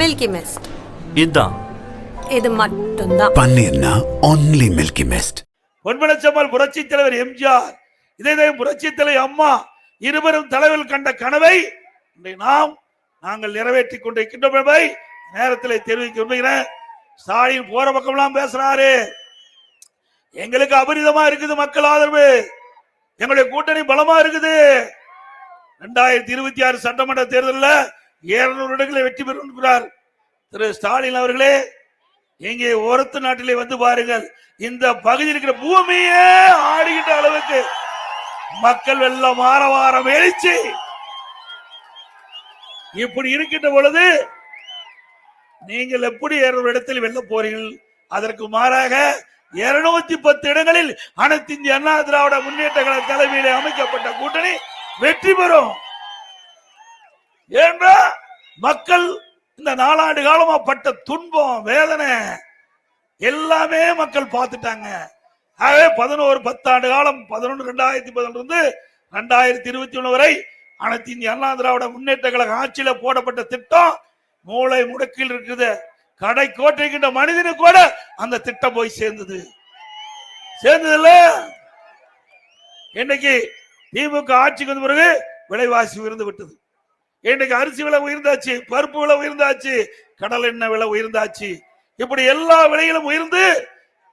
Milky Mist இதுதான் இது மட்டும்தான். பன்னீர்னா ஒன்லி மில்கி மிஸ்ட் பொன்மனச்சம்மாள் புரட்சி தலைவர் எம்ஜிஆர் இதே புரட்சி தலைவர் அம்மா இருவரும் தலைவர்கள் கண்ட கனவை நாம் நாங்கள் நிறைவேற்றி கொண்டிருக்கின்றோம் என்பதை நேரத்தில் தெரிவிக்க விரும்புகிறேன் ஸ்டாலின் போற பக்கம்லாம் பேசுறாரு. எங்களுக்கு அபரிதமா இருக்குது மக்கள் ஆதரவு. எங்களுடைய கூட்டணி பலமா இருக்குது. ரெண்டாயிரத்தி இருபத்தி ஆறு சட்டமன்ற தேர்தலில் இருநூறு இடங்களை வெற்றி பெறுகிறார் திரு ஸ்டாலின் அவர்களே இங்கே ஓரத்து நாட்டிலே வந்து பாருங்கள். இந்த பகுதியில் இருக்கிற பூமியே ஆடுகின்ற அளவுக்கு மக்கள் வெள்ளம் வாரம் எழுச்சி. இப்படி இருக்கின்ற பொழுது நீங்கள் எப்படி இருநூறு இடத்தில் வெல்ல போறீர்கள்? அதற்கு மாறாக இருநூத்தி பத்து இடங்களில் அனைத்து இந்திய அண்ணா திராவிட முன்னேற்ற கழக தலைமையிலே அமைக்கப்பட்ட கூட்டணி வெற்றி பெறும். ஏன்னா மக்கள் இந்த நாலாண்டு காலமா பட்ட துன்பம் வேதனை எல்லாமே மக்கள் பார்த்துட்டாங்க. ஆகவே பதினோரு பத்தாண்டு காலம் பதினொன்று ரெண்டாயிரத்தி பதினொன்று இருந்து ரெண்டாயிரத்தி இருபத்தி ஒன்று வரை அனைத்து இந்திய அண்ணா திராவிட முன்னேற்ற கழக ஆட்சியில போடப்பட்ட திட்டம் மூளை முடக்கில் இருக்குது. கடை கோட்டைக்கின்ற மனிதனு கூட அந்த திட்டம் போய் சேர்ந்தது. சேர்ந்ததுல இன்னைக்கு திமுக ஆட்சிக்கு வந்த பிறகு விலைவாசி உயர்ந்து விட்டது. இன்னைக்கு அரிசி விலை உயர்ந்தாச்சு பருப்பு விலை உயர்ந்தாச்சு கடல் எண்ணெய் விலை உயர்ந்தாச்சு. இப்படி எல்லா விலையிலும் உயர்ந்து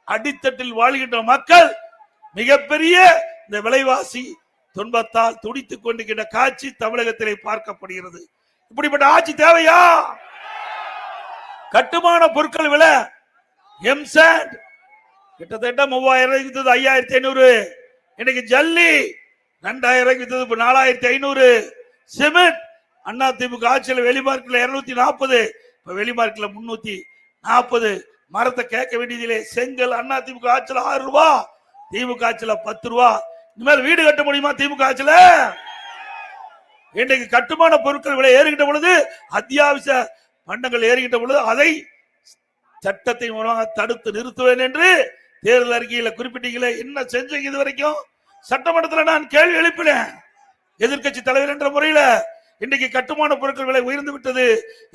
அடித்தட்டில் வாழ்கின்ற மக்கள் மிகப்பெரிய இந்த விலைவாசி துன்பத்தால் துடித்துக் கொண்டிருக்கின்ற காட்சி தமிழகத்திலே பார்க்கப்படுகிறது. இப்படிப்பட்ட ஆட்சி தேவையா? கட்டுமான பொருட்கள் விலை எம்சாண்ட் கிட்டத்தட்ட மூவாயிரம் ரூபாய்க்கு வித்தது ஐயாயிரத்தி ஐநூறு. இன்னைக்கு ஜல்லி ரெண்டாயிரம் ரூபாய்க்கு வித்தது நாலாயிரத்தி ஐநூறு. சிமெண்ட் அண்ணா திமுக ஆட்சியில் வெளிமார்க்கில் இருநூத்தி நாற்பது இப்போ வெளிமார்க்கில் முன்னூத்தி நாற்பது. மரத்தை கேட்க வேண்டியதில்லை செங்கல் அண்ணா திமுக ஆட்சியில் ஆறு ரூபா திமுக ஆட்சியில் பத்து ரூபா. இனிமேல் வீடு கட்ட முடியுமா திமுக ஆட்சியில்? இன்றைக்கு கட்டுமான பொருட்கள் விலை ஏறுகின்ற பொழுது அத்தியாவசிய பண்டங்கள் ஏறுகின்ற பொழுது அதை சட்டத்தின் மூலமாக தடுத்து நிறுத்துவேன் என்று தேர்தல் அறிக்கையில குறிப்பிட்டீங்களே என்ன செஞ்சீங்க இது வரைக்கும்? சட்டமன்றத்தில் நான் கேள்வி எழுப்பினேன். எதிர்க்கட்சி தலைவர் என்ற முறையில இன்னைக்கு கட்டுமான பொருட்கள் விலை உயர்ந்து விட்டது.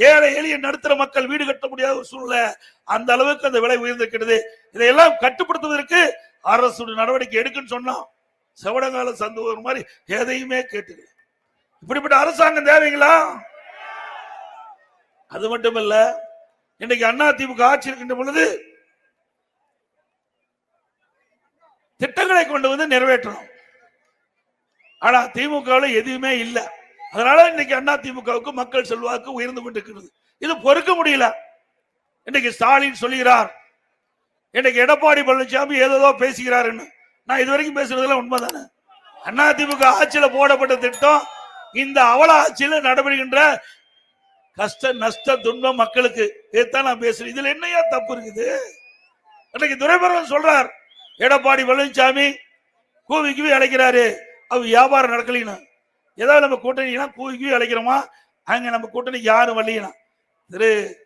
ஏழை எளிய நடுத்தர மக்கள் வீடு கட்ட முடியாத ஒரு சூழ்நிலை. அந்த அளவுக்கு அந்த விலை உயர்ந்திருக்கிறது. இதையெல்லாம் கட்டுப்படுத்துவதற்கு அரசு நடவடிக்கை எடுக்குன்னு சொன்னான் செவடங்கால சந்து ஒரு மாதிரி எதையுமே கேட்டுது இப்படிப்பட்ட அரசாங்கம் தேவைங்களா? அது மட்டும் இல்ல இன்னைக்கு அண்ணா திமுக ஆட்சி இருக்கின்ற பொழுது திட்டங்களை கொண்டு வந்து நிறைவேற்றணும். ஆனா திமுகவில் எதுவுமே இல்லை. அதனால இன்னைக்கு அண்ணா திமுகவுக்கு மக்கள் செல்வாக்கு உயர்ந்து கொண்டிருக்கிறது. இது பொறுக்க முடியல. இன்னைக்கு ஸ்டாலின் சொல்லுகிறார் இன்னைக்கு எடப்பாடி பழனிசாமி ஏதோ பேசுகிறாருன்னு நான் இது வரைக்கும் பேசுறதுல உண்மைதானே? அண்ணா திமுக ஆட்சியில போடப்பட்ட திட்டம் இந்த அவல ஆட்சியில நடைபெறுகின்ற கஷ்ட நஷ்ட துன்பம் மக்களுக்கு. இதைத்தான் நான் பேசுறேன். இதுல என்னையா தப்பு இருக்குது? இன்னைக்கு துரைமுருகன் சொல்றார் எடப்பாடி பழனிசாமி கூவி கூவி அழைக்கிறாரு. அவர் வியாபாரம் நடக்கலாம் ஏதாவது நம்ம கூட்டணினா கூவி கூவி அழைக்கிறோமா? அங்க நம்ம கூட்டணி யாரும் வரலையினா? திரு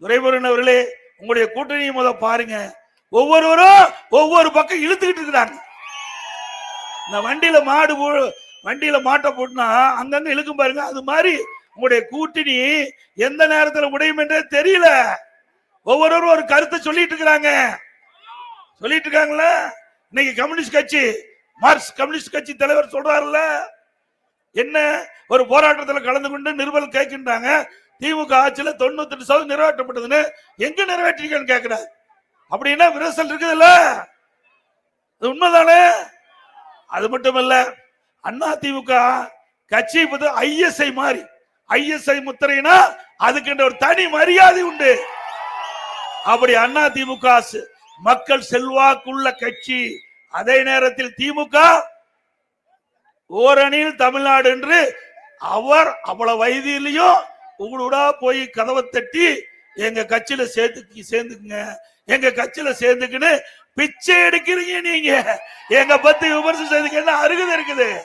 துரைபுரன் அவர்களே உங்களுடைய கூட்டணியை முத பாருங்க. ஒவ்வொருவரும் ஒவ்வொரு பக்கம் இழுத்துக்கிட்டு இருக்கிறாங்க. இந்த வண்டியில மாடு போ- வண்டியில மாட்டை போட்டுனா அங்கங்க இழுக்கும் பாருங்க. அது மாதிரி உங்களுடைய கூட்டணி எந்த நேரத்துல முடியும் என்றே தெரியல. ஒவ்வொருவரும் ஒரு கருத்தை சொல்லிட்டு இருக்கிறாங்க. சொல்லிட்டு இருக்காங்களா இன்னைக்கு கம்யூனிஸ்ட் கட்சி மார்க்ஸ் கம்யூனிஸ்ட் கட்சி தலைவர் சொல்றாருல்ல என்ன? ஒரு போராட்டத்தில் கலந்து கொண்டு நிறுவல் கேட்கின்றாங்க. திமுக ஆட்சியில தொண்ணூத்தி எட்டு சதவீதம் நிறைவேற்றப்பட்டதுன்னு எங்க நிறைவேற்றிருக்கேன்னு கேட்கிறார் அப்படின்னா விரசல் இருக்குதுல்ல? அது உண்மைதானே? அது மட்டும் இல்ல அண்ணா திமுக கட்சி ஐஎஸ்ஐ மாதிரி ஐஎஸ்ஐ முத்திரைனா அதுக்கு ஒரு தனி மரியாதை உண்டு. அப்படி அண்ணா திமுக மக்கள் செல்வாக்குள்ள கட்சி அதே நேரத்தில் திமுக ஓரணியில் தமிழ்நாடு என்று அவர் அவ்வளவு வயதிலையும் உங்களோட போய் கதவை தட்டி எங்க கட்சியில சேர்த்து சேர்ந்துக்குங்க. எங்க கட்சியில சேர்ந்துக்குன்னு பிச்சை எடுக்கிறீங்க நீங்க. எங்க பத்தி விமர்சனம் செய்துக்கு அருகது இருக்குது?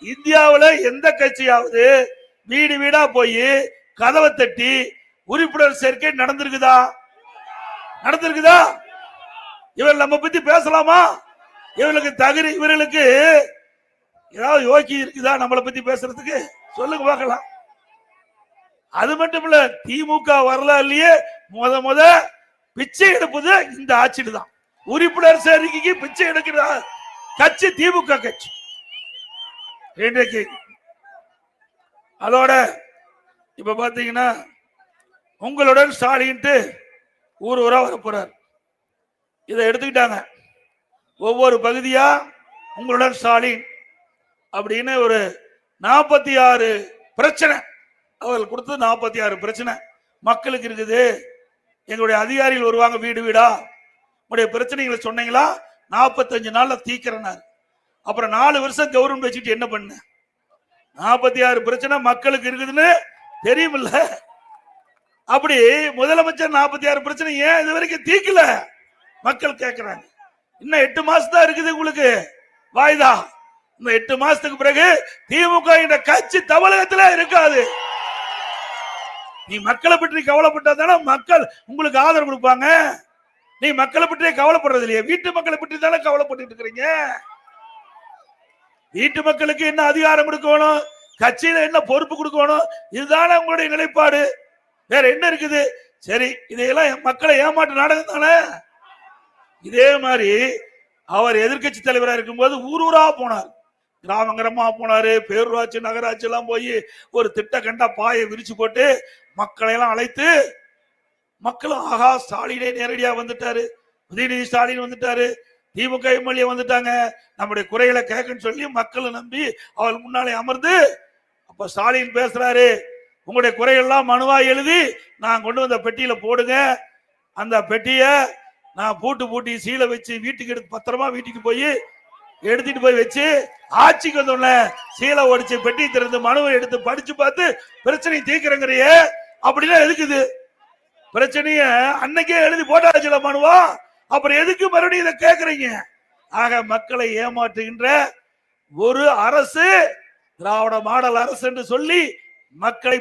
இந்தியாவில் எந்த கட்சியாவது வீடு வீடா போய் கதவை தட்டி உறுப்பினர் சேர்க்கை நடந்திருக்குதா? நடந்திருக்குதா? இவர் நம்ம பத்தி பேசலாமா? இவர்களுக்கு தகுதி இவர்களுக்கு ஏதாவது யோகி இருக்குதா நம்மளை பத்தி பேசுறதுக்கு? சொல்லுங்க பார்க்கலாம். அது மட்டும் இல்ல திமுக வரலாறுலயே முத முத பிச்சை எடுப்பது இந்த ஆட்சியில் தான். உறுப்பினர் சேர்க்கைக்கு பிச்சை எடுக்கிற கட்சி திமுக கட்சி. இன்றைக்கு அதோட இப்ப பாத்தீங்கன்னா உங்களுடன் ஸ்டாலின்ட்டு ஊர் ஊரா வர போறார். இதை எடுத்துக்கிட்டாங்க. ஒவ்வொரு பகுதியா உங்களுடன் ஸ்டாலின். அப்படின்னு ஒரு நாற்பத்தி ஆறு பிரச்சனை. அவர்கள் கொடுத்தது நாற்பத்தி ஆறு பிரச்சனை. மக்களுக்கு இருக்குது. எங்களுடைய அதிகாரிகள் வருவாங்க வீடு வீடா? உங்களுடைய பிரச்சனைகளை சொன்னீங்களா? நாற்பத்தஞ்சு நாள்ல தீக்கிறனார் அப்புறம் நாலு வருஷம் கவர்மெண்ட் வச்சுட்டு என்ன பண்ண? நாற்பத்தி ஆறு பிரச்சனை மக்களுக்கு இருக்குதுன்னு தெரியுமில்ல. அப்படி முதலமைச்சர் நாற்பத்தி ஆறு பிரச்சனை ஏன் இது வரைக்கும் தீக்கல? மக்கள் கேட்கிறாங்க இன்னும் எட்டு மாசம் தான் இருக்குது உங்களுக்கு. வாய்தா? இந்த எட்டு மாசத்துக்கு பிறகு திமுக என்ற கட்சி தமிழகத்துல இருக்காது. நீ மக்களை பற்றி கவலைப்பட்டா தானே மக்கள் உங்களுக்கு ஆதரவு கொடுப்பாங்க? நீ மக்களை பற்றியே கவலைப்படுறது இல்லையா? வீட்டு மக்களை பற்றி தானே கவலைப்பட்டு இருக்கிறீங்க? வீட்டு மக்களுக்கு என்ன அதிகாரம் கொடுக்கணும்? கட்சியில என்ன பொறுப்பு கொடுக்கணும்? இதுதானே உங்களுடைய நிலைப்பாடு. வேற என்ன இருக்குது? சரி இதையெல்லாம் மக்களை ஏமாற்று நாடகம் தானே? இதே மாதிரி அவர் எதிர்க்கட்சி தலைவராக இருக்கும்போது ஊர் ஊரா போனார். கிராம போனாரு பேரூராட்சி நகராட்சி எல்லாம் போய் ஒரு திட்ட கண்டா பாயை விரிச்சு போட்டு மக்களை எல்லாம் அழைத்து மக்களும் ஆகா ஸ்டாலினே நேரடியா வந்துட்டாரு. உதயநிதி ஸ்டாலின் வந்துட்டாரு. திமுக எம்எல்ஏ வந்துட்டாங்க. நம்முடைய குறைகளை கேட்கன்னு சொல்லி மக்களை நம்பி அவள் முன்னாலே அமர்ந்து அப்ப ஸ்டாலின் பேசுறாரு. உங்களுடைய குறைகள்லாம் மனுவா எழுதி நான் கொண்டு வந்த பெட்டியில போடுங்க. அந்த பெட்டியை நான் பூட்டு பூட்டி சீலை வச்சு வீட்டுக்கு எடுத்து பத்திரமா வீட்டுக்கு போய் எடுத்துட்டு போய் வச்சு ஆட்சிக்கு வந்தோடனே சீலை ஒடிச்சு பெட்டி திறந்து மனுவை எடுத்து படிச்சு பார்த்து பிரச்சனை தீர்க்கிறங்கிறிய. அப்படிலாம் எதுக்குது பிரச்சனைய அன்னைக்கே எழுதி போட்டாச்சுல மனுவா? அப்புறம் எதுக்கு மறுபடியும் இதை கேக்குறீங்க? ஆக மக்களை ஏமாற்றுகின்ற ஒரு அரசு திராவிட மாடல் அரசு என்று சொல்லி மக்களை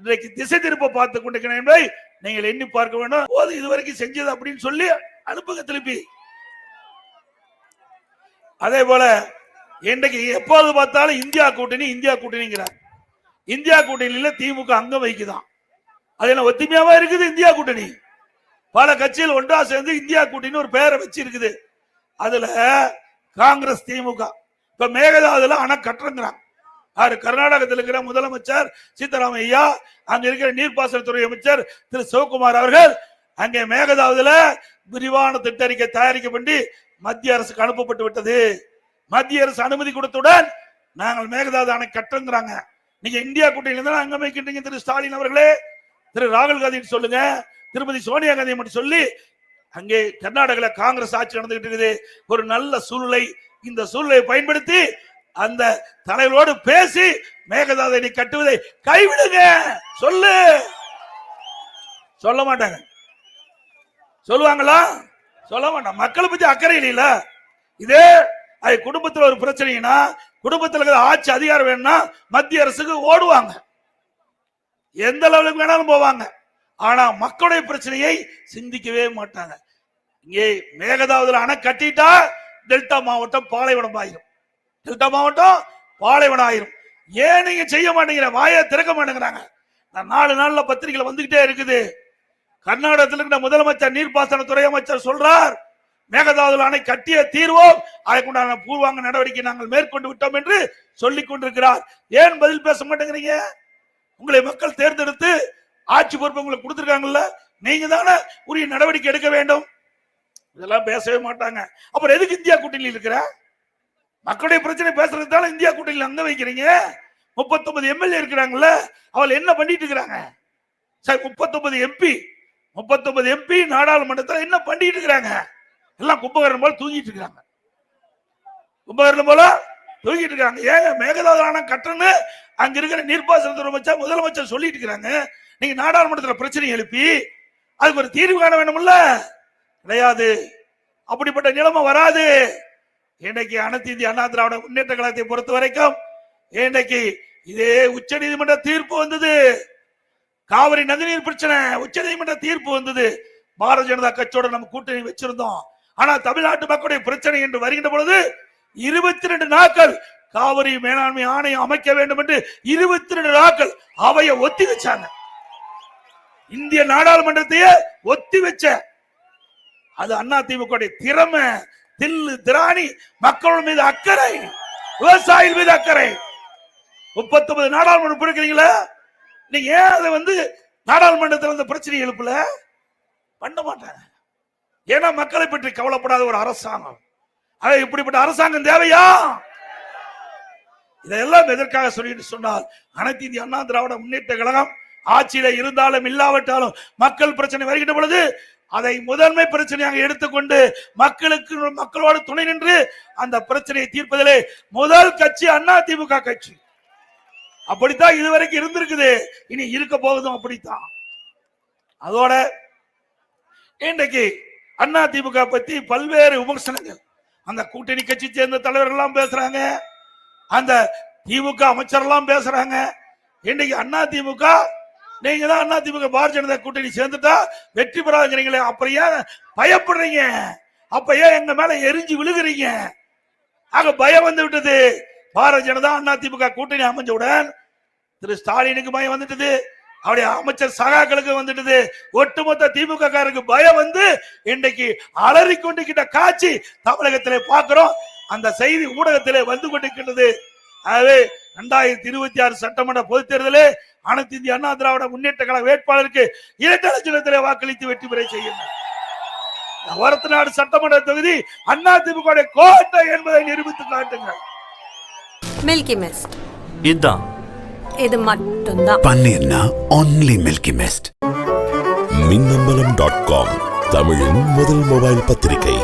இன்றைக்கு திசை திருப்ப பார்த்து கொண்டிருக்கிறேன் என்பதை நீங்கள் எண்ணி பார்க்க வேண்டும் போது இதுவரைக்கும் செஞ்சது அப்படின்னு சொல்லி அனுப்புங்க திருப்பி. அதே போல இன்றைக்கு எப்போது பார்த்தாலும் இந்தியா கூட்டணி இந்தியா கூட்டணிங்கிறார். இந்தியா கூட்டணியில திமுக அங்கம் வைக்குதான் அது என்ன ஒத்துமையாவா இருக்குது இந்தியா கூட்டணி? பல கட்சிகள் ஒன்றா சேர்ந்து இந்தியா கூட்டணி ஒரு பெயரை வச்சு இருக்குது அதுல காங்கிரஸ் திமுக. இப்ப மேகதாதுல அணை கட்டுறங்கிறான். யாரு? கர்நாடகத்தில் இருக்கிற முதலமைச்சர் சீதாராமையா அங்க இருக்கிற நீர்ப்பாசனத்துறை அமைச்சர் திரு சிவகுமார் அவர்கள் அங்கே மேகதாதுல விரிவான திட்ட அறிக்கை தயாரிக்கப்பட்டு மத்திய அரசுக்கு அனுப்பப்பட்டு விட்டது. மத்திய அரசு அனுமதி கொடுத்தவுடன் நாங்கள் மேகதாது அணை கட்டுங்கிறாங்க நீங்க இந்தியா கூட்டணியில தான் அங்க வைக்கின்றீங்க திரு ஸ்டாலின் அவர்களே. திரு ராகுல் காந்தி சொல்லுங்க. திருமதி சோனியா காந்தி மட்டும் சொல்லி அங்கே கர்நாடகால காங்கிரஸ் ஆட்சி நடந்துகிட்டு இருக்குது. ஒரு நல்ல சூழ்நிலை இந்த சூழ்நிலையை பயன்படுத்தி அந்த தலைவரோடு பேசி மேகதாதை நீ கட்டுவதை கைவிடுங்க. சொல்லு. சொல்ல மாட்டாங்க. சொல்லுவாங்களா? சொல்ல வேண்டாம். மக்களை பத்தி அக்கறை இல்லையில இதே அது குடும்பத்தில் ஒரு பிரச்சனைனா குடும்பத்தில் இருக்கிற ஆட்சி அதிகாரம் வேணும்னா மத்திய அரசுக்கு ஓடுவாங்க. எந்த லெவலுக்கு வேணாலும் போவாங்க. ஆனா மக்களுடைய பிரச்சனையை சிந்திக்கவே மாட்டாங்க. இங்கே மேகதாவதுல அணை கட்டிட்டா டெல்டா மாவட்டம் பாலைவனம் ஆயிரும். டெல்டா மாவட்டம் பாலைவனம் ஆயிரும். ஏன் நீங்க செய்ய மாட்டேங்கிற வாயை திறக்க மாட்டேங்கிறாங்க. நான் நாலு நாள்ல பத்திரிகைகள் வந்துகிட்டே இருக்குது. கர்நாடகத்தில் இருக்கிற முதலமைச்சர் நீர்ப்பாசனத்துறை அமைச்சர் சொல்றார் மேகதாதுல அணை கட்டிய தீர்வோம் அதற்குண்டான பூர்வாங்க நடவடிக்கை நாங்கள் மேற்கொண்டு விட்டோம் என்று சொல்லிக் கொண்டிருக்கிறார். ஏன் பதில் பேச மாட்டேங்கிறீங்க? உங்களை மக்கள் தேர்ந்தெடுத்து ஆட்சி பொறுப்பு உங்களுக்கு கொடுத்துருக்காங்கல்ல நீங்க தானே உரிய நடவடிக்கை எடுக்க வேண்டும். இதெல்லாம் பேசவே மாட்டாங்க. அப்புறம் எதுக்கு இந்தியா கூட்டணியில் இருக்கிற? மக்களுடைய பிரச்சனை பேசுறதுக்கு தானே இந்தியா கூட்டணியில் அங்க வைக்கிறீங்க? முப்பத்தொன்பது எம்எல்ஏ இருக்கிறாங்கல்ல அவள் என்ன பண்ணிட்டு இருக்கிறாங்க? சார் முப்பத்தொன்பது எம்பி முப்பத்தொன்பது எம்பி நாடாளுமன்றத்தில் என்ன பண்ணிட்டு இருக்கிறாங்க? எல்லாம் கும்பகரணம் போல தூங்கிட்டு இருக்கிறாங்க. கும்பகரணம் போல தூங்கிட்டு இருக்காங்க ஏங்க மேகதாதான கட்டணு அங்க இருக்கிற நீர்ப்பாசனத்துறை அமைச்சர் முதலமைச்சர் சொல்லிட்டு இருக்கிறாங்க. நீங்க நாடாளுமன்றத்துல பிரச்சனை எழுப்பி அதுக்கு ஒரு தீர்வு காண வேணும்ல கிடையாது. அப்படிப்பட்ட நிலைமை வராது. இன்னைக்கு அனைத்து இந்திய அண்ணா திராவிட முன்னேற்ற கழகத்தை பொறுத்த வரைக்கும் இன்னைக்கு இதே உச்ச நீதிமன்ற தீர்ப்பு வந்தது. காவிரி நதிநீர் பிரச்சனை உச்ச நீதிமன்ற தீர்ப்பு வந்தது. பாரதிய ஜனதா கட்சியோட நம்ம கூட்டணி வச்சிருந்தோம். ஆனா தமிழ்நாட்டு மக்களுடைய பிரச்சனை என்று வருகின்ற பொழுது இருபத்தி ரெண்டு நாட்கள் காவிரி மேலாண்மை ஆணையம் அமைக்க வேண்டும் என்று இருபத்தி ரெண்டு நாட்கள் அவைய ஒத்தி வச்சாங்க. இந்திய நாடாளுமன்றத்தையே ஒத்தி வச்ச அது அண்ணா திமுக திறமை தில்லு திராணி மக்கள் மீது அக்கறை விவசாயிகள் மீது அக்கறை. முப்பத்தொன்பது நாடாளுமன்றம் இருக்கிறீங்களா நீங்க ஏன் அதை வந்து நாடாளுமன்றத்தில் அந்த பிரச்சனை எழுப்பல? பண்ண மாட்டாங்க. ஏன்னா மக்களை பற்றி கவலைப்படாத ஒரு அரசாங்கம். ஆக இப்படிப்பட்ட அரசாங்கம் தேவையா? இதெல்லாம் எதற்காக சொல்லிட்டு சொன்னால் அனைத்து இந்திய அண்ணா திராவிட முன்னேற்ற கழகம் ஆட்சியில இருந்தாலும் இல்லாவிட்டாலும் மக்கள் பிரச்சனை வருகின்ற பொழுது அதை முதன்மை பிரச்சனையாக எடுத்துக்கொண்டு மக்களுக்கு மக்களோடு துணை நின்று அந்த பிரச்சனையை தீர்ப்பதிலே முதல் கட்சி அண்ணா திமுக கட்சி. அப்படித்தான் இதுவரைக்கும் இருந்திருக்குது. இனி இருக்க போகுதும் அப்படித்தான். அதோட இன்றைக்கு அண்ணா திமுக பத்தி பல்வேறு விமர்சனங்கள். அந்த கூட்டணி கட்சி சேர்ந்த தலைவர்கள் எல்லாம் பேசுறாங்க. அந்த திமுக அமைச்சர் எல்லாம் பேசுறாங்க. இன்னைக்கு அண்ணா திமுக நீங்க தான் அண்ணா திமுக பாரதிய ஜனதா கூட்டணி சேர்ந்துட்டா வெற்றி பெறாதுங்கிறீங்களே அப்புறம் ஏன் பயப்படுறீங்க? அப்ப ஏன் எங்க மேல எரிஞ்சு விழுகுறீங்க? ஆக பயம் வந்து விட்டது. பாரதிய ஜனதா அண்ணா திமுக கூட்டணி அமைஞ்சவுடன் திரு ஸ்டாலினுக்கு பயம் வந்துட்டது. அவருடைய அமைச்சர் சகாக்களுக்கு வந்துட்டது. ஒட்டுமொத்த திமுக காரருக்கு பயம் வந்து இன்றைக்கு அலறி கொண்டிருக்கின்ற காட்சி தமிழகத்திலே பார்க்கிறோம். அந்த செய்தி ஊடகத்திலே வந்து கொண்டிருக்கின்றது. ஆகவே இரண்டாயிரத்தி இருபத்தி ஆறு சட்டமன்ற பொதுத் தேர்தலே அனைத்து இந்திய அண்ணா திராவிட முன்னேற்ற கழக வேட்பாளருக்கு இரட்டை லட்சத்திலே வாக்களித்து வெற்றி பெற செய்யுங்கள் வரத்தநாடு சட்டமன்ற தொகுதி அண்ணா திமுக கோட்டை என்பதை நிரூபித்து காட்டுங்கள். Milky Mist. இதுதான் இது மட்டும்தான். பன்னீர்னா only Milky Mist Minnambalam dot com தமிழின் முதல் மொபைல் பத்திரிகை.